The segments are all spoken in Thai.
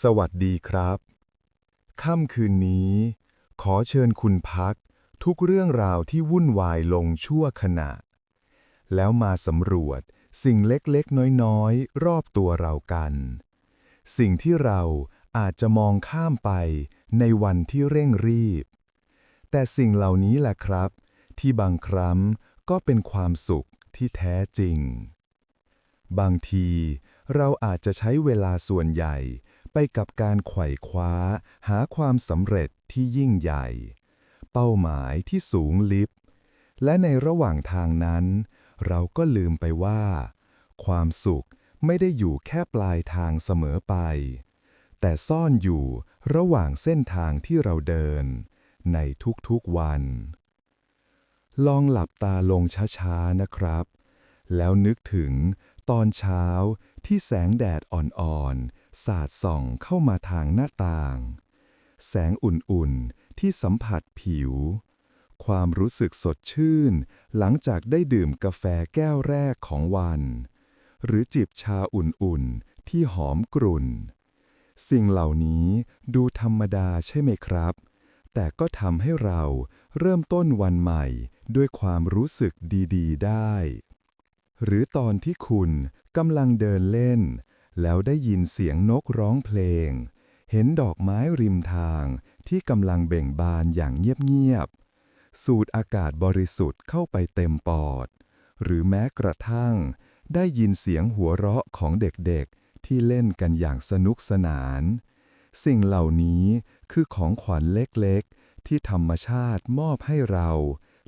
สวัสดีครับ ค่ำคืนนี้ ขอเชิญคุณพักทุกเรื่องราวที่วุ่นวายลงชั่วขณะ แล้วมาสำรวจสิ่งเล็กๆ น้อยๆ รอบตัวเรากัน สิ่งที่เราอาจจะมองข้ามไปในวันที่เร่งรีบ แต่สิ่งเหล่านี้แหละครับ ที่บางครั้งก็เป็นความสุขที่แท้จริง บางทีเราอาจจะใช้เวลาส่วนใหญ่ ไปกับการไขว่คว้า หาความสำเร็จที่ยิ่งใหญ่ เป้าหมายที่สูงลิบ และในระหว่างทางนั้น เราก็ลืมไปว่า ความสุขไม่ได้อยู่แค่ปลายทางเสมอไป แต่ซ่อนอยู่ระหว่างเส้นทางที่เราเดิน ในทุกๆวัน ลองหลับตาลงช้าๆนะครับ แล้วนึกถึงตอนเช้า ที่แสงแดดอ่อนๆ สาดส่องเข้ามาทางหน้าต่าง แสงอุ่นๆ ที่สัมผัสผิว ความรู้สึกสดชื่น หลังจากได้ดื่มกาแฟแก้วแรกของวัน หรือจิบชาอุ่นๆ ที่หอมกรุ่น สิ่งเหล่านี้ดูธรรมดาใช่ไหมครับ แต่ก็ทำให้เราเริ่มต้นวันใหม่ด้วยความรู้สึกดี ๆ ได้ หรือตอนที่คุณกำลังเดินเล่น แล้วได้ยินเสียงนกร้องเพลง เห็นดอกไม้ริมทางที่กำลังเบ่งบานอย่างเงียบๆ สูดอากาศบริสุทธิ์เข้าไปเต็มปอด หรือแม้กระทั่ง ได้ยินเสียงหัวเราะของเด็กๆ ที่เล่นกันอย่างสนุกสนาน สิ่งเหล่านี้คือของขวัญเล็กๆ ที่ธรรมชาติมอบให้เรา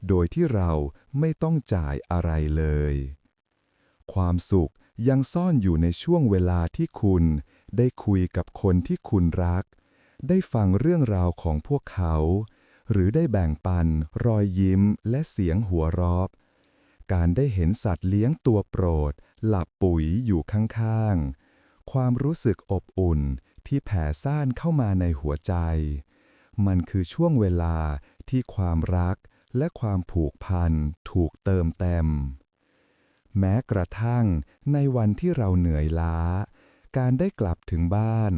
โดยที่เราไม่ต้องจ่ายอะไรเลย ความสุขยังซ่อนอยู่ในช่วงเวลาที่คุณ ได้คุยกับคนที่คุณรัก ได้ฟังเรื่องราวของพวกเขา หรือได้แบ่งปัน รอยยิ้มและเสียงหัวเราะการได้เห็นสัตว์เลี้ยงตัวโปรด หลับปุ๋ยอยู่ข้างๆ ความรู้สึกอบอุ่นที่แผ่ซ่านเข้ามาในหัวใจ มันคือช่วงเวลาที่ความรักและความผูกพันถูกเติมเต็ม แม้กระทั่งในวันที่เราเหนื่อยล้า การได้กลับถึงบ้าน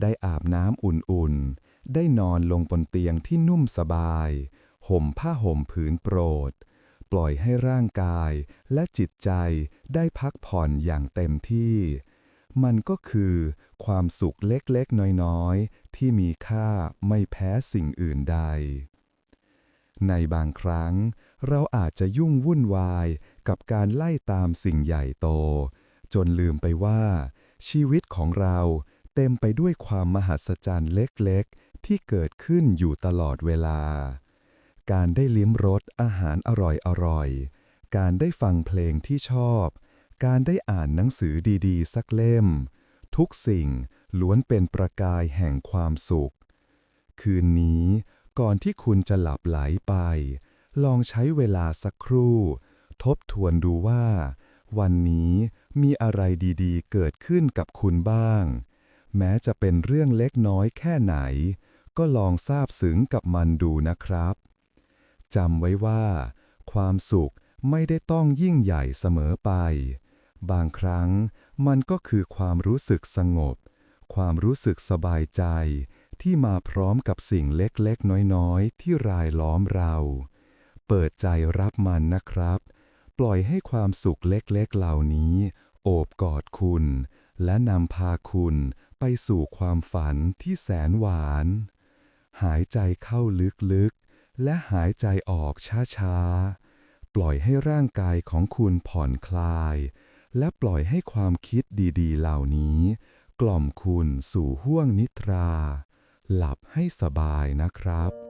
ได้อาบน้ำอุ่นๆ ได้นอนลงบนเตียงที่นุ่มสบาย ห่มผ้าห่มผืนโปรด ปล่อยให้ร่างกายและจิตใจได้พักผ่อนอย่างเต็มที่ มันก็คือความสุขเล็กๆ น้อยๆ ที่มีค่าไม่แพ้สิ่งอื่นใดในบางครั้ง เราอาจจะยุ่งวุ่นวาย กับการไล่ตามสิ่งใหญ่โต จนลืมไปว่า ชีวิตของเราเต็มไปด้วยความมหัศจรรย์เล็กๆ ที่เกิดขึ้นอยู่ตลอดเวลา การได้ลิ้มรสอาหารอร่อยๆ การได้ฟังเพลงที่ชอบ การได้อ่านหนังสือดีๆ สักเล่ม ทุกสิ่งล้วนเป็นประกายแห่งความสุข คืนนี้ก่อนที่คุณจะหลับไหลไป ลองใช้เวลาสักครู่ ทบทวนดูว่า วันนี้มีอะไรดีๆ เกิดขึ้นกับคุณบ้าง แม้จะเป็นเรื่องเล็กน้อยแค่ไหน ก็ลองซาบซึ้งกับมันดูนะครับจำไว้ว่า ความสุขไม่ได้ต้องยิ่งใหญ่เสมอไป บางครั้งมันก็คือความรู้สึกสงบ ความรู้สึกสบายใจ ที่มาพร้อมกับสิ่งเล็กๆ น้อยๆ ที่รายล้อมเรา เปิดใจรับมันนะครับ ปล่อยให้ความสุขเล็กๆเหล่านี้ โอบกอดคุณ และนำพาคุณไปสู่ความฝันที่แสนหวาน หายใจเข้าลึกๆ และหายใจออกช้าๆ ปล่อยให้ร่างกายของคุณผ่อนคลาย และปล่อยให้ความคิดดีๆ เหล่านี้ กล่อมคุณสู่ห้วงนิทรา หลับให้สบายนะครับ